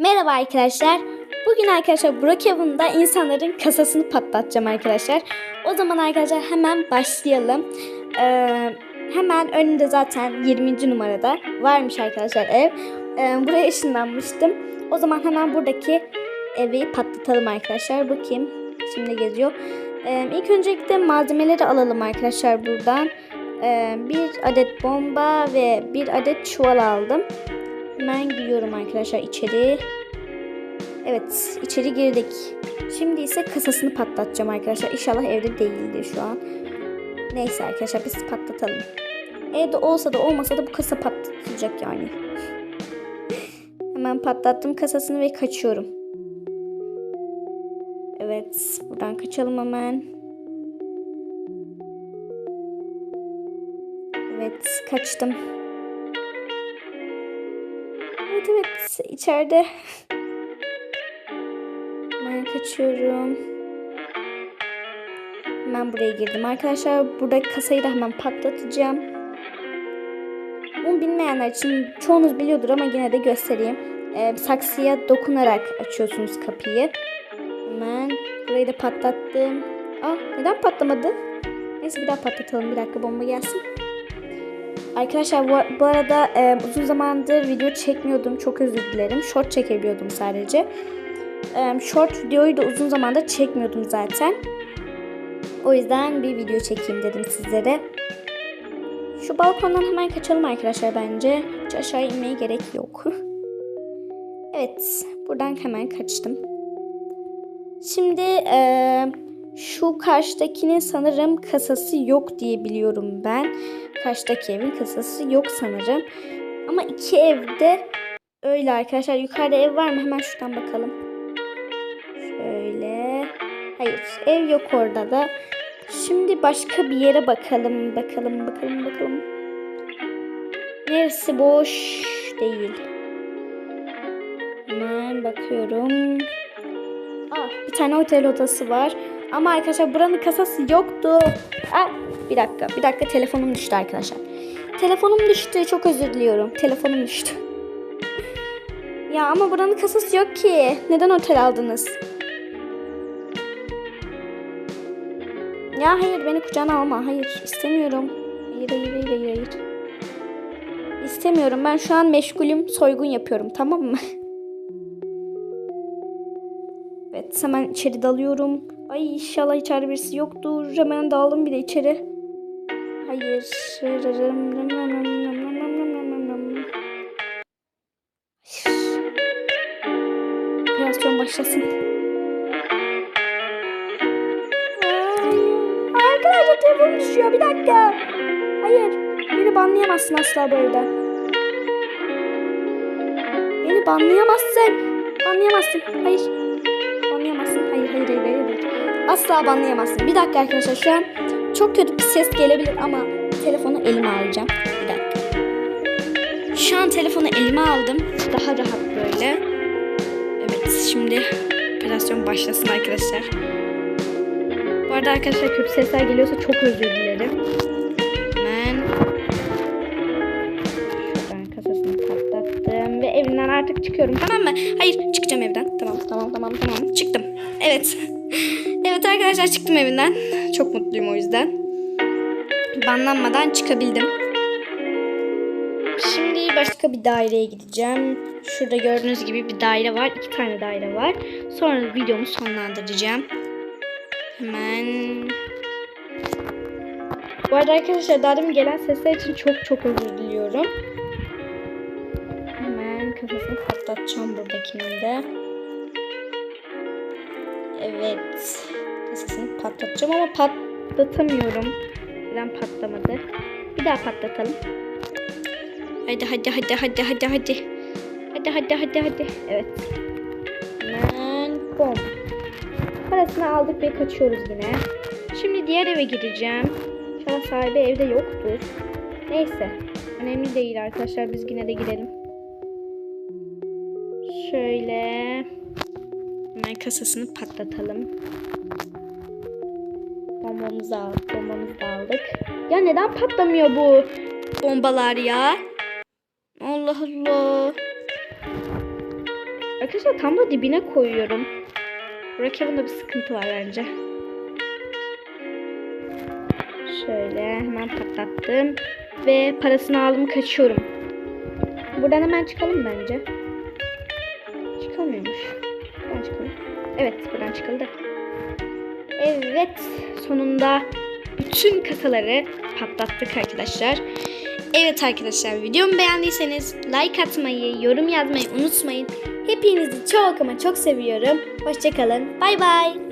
Merhaba arkadaşlar. Bugün arkadaşlar Brookhaven'da insanların kasasını patlatacağım arkadaşlar. O zaman arkadaşlar hemen başlayalım. Ee, hemen önünde zaten 20. numarada varmış arkadaşlar ev. Ee, buraya ışınlanmıştım. O zaman hemen buradaki evi patlatalım arkadaşlar. Bakayım. Şimdi geziyor. Ee, ilk öncelikle malzemeleri alalım arkadaşlar buradan. Ee, bir adet bomba ve bir adet çuval aldım. Hemen giriyorum arkadaşlar içeri. Evet içeri girdik. Şimdi ise kasasını patlatacağım arkadaşlar. İnşallah evde değildir şu an. Neyse arkadaşlar biz patlatalım. Evde olsa da olmasa da bu kasa patlatılacak yani. Hemen patlattım kasasını ve kaçıyorum. Evet buradan kaçalım hemen. Evet kaçtım. Evet içeride. Hemen kaçıyorum. Hemen buraya girdim. Arkadaşlar burada kasayı da hemen patlatacağım. Bunu bilmeyenler için çoğunuz biliyordur ama yine de göstereyim. Ee, saksıya dokunarak açıyorsunuz kapıyı. Hemen burayı da patlattım. Aa neden patlamadı? Neyse bir daha patlatalım. Bir dakika bomba gelsin. Arkadaşlar bu, bu arada e, uzun zamandır video çekmiyordum. Çok özür dilerim. Short çekebiliyordum sadece. E, short videoyu da uzun zamandır çekmiyordum zaten. O yüzden bir video çekeyim dedim sizlere. Şu balkondan hemen kaçalım arkadaşlar bence. Hiç aşağı inmeye gerek yok. evet. Buradan hemen kaçtım. Şimdi e, şu karşıdakinin sanırım kasası yok diye biliyorum ben. Karşıdaki evin kasası yok sanırım. Ama iki evde öyle arkadaşlar. Yukarıda ev var mı? Hemen şuradan bakalım. Şöyle. Hayır ev yok orada da. Şimdi başka bir yere bakalım. Bakalım bakalım bakalım. Neresi boş değil. Hemen bakıyorum. Aa, bir tane otel odası var. Ama arkadaşlar buranın kasası yoktu. Aa, bir dakika, bir dakika telefonum düştü arkadaşlar. Telefonum düştü. Çok özür diliyorum. Telefonum düştü. ya ama buranın kasası yok ki. Neden otel aldınız? Ya hayır beni kucağına alma. Hayır istemiyorum. Hayır hayır hayır hayır. hayır. İstemiyorum. Ben şu an meşgulüm. Soygun yapıyorum tamam mı? evet hemen içeri dalıyorum. Ay inşallah içeride birisi yoktur. Hemen daldım bir de içeri. Hayır. Operasyon başlasın. Ay, Arkadaşlar telefonum düşüyor. Bir dakika. Hayır. Beni banlayamazsın asla bu. Beni banlayamazsın. Banlayamazsın. Hayır. Asla banlayamazsın. Bir dakika arkadaşlar şu an çok kötü bir ses gelebilir ama telefonu elime alacağım. Bir dakika. Şu an telefonu elime aldım. Daha rahat böyle. Evet şimdi operasyon başlasın arkadaşlar. Bu arada arkadaşlar kötü sesler geliyorsa çok özür dilerim. Hemen şuradan kasasını patlattım ve evinden artık çıkıyorum tamam mı? Hayır çıkacağım evden. Tamam tamam tamam tamam çıktım. Evet. Evet arkadaşlar çıktım evinden. Çok mutluyum o yüzden. Banlanmadan çıkabildim. Şimdi başka bir daireye gideceğim. Şurada gördüğünüz gibi bir daire var. iki tane daire var. Sonra videomu sonlandıracağım. Hemen... Bu arada arkadaşlar daha gelen sesler için çok çok özür diliyorum. Hemen kafasını patlatacağım buradakinin de. Evet. Kasasını patlatacağım ama patlatamıyorum. Neden patlamadı? Bir daha patlatalım. Hadi hadi hadi hadi hadi hadi. Hadi hadi hadi hadi. Evet. Hemen bom. Parasını aldık ve kaçıyoruz yine. Şimdi diğer eve gideceğim. İnşallah sahibi evde yoktur. Neyse. Önemli değil arkadaşlar. Biz yine de gidelim. Şöyle. Hemen kasasını patlatalım. Bombamızı aldık. Bombamızı aldık. Ya neden patlamıyor bu bombalar ya? Allah Allah. Arkadaşlar tam da dibine koyuyorum. Brookhaven'da bir sıkıntı var bence. Şöyle hemen patlattım. Ve parasını aldım kaçıyorum. Buradan hemen çıkalım bence. Çıkamıyormuş. Evet buradan çıkıldı. Evet sonunda bütün kasaları patlattık arkadaşlar. Evet arkadaşlar videomu beğendiyseniz like atmayı, yorum yazmayı unutmayın. Hepinizi çok ama çok seviyorum. Hoşçakalın. Bay bay.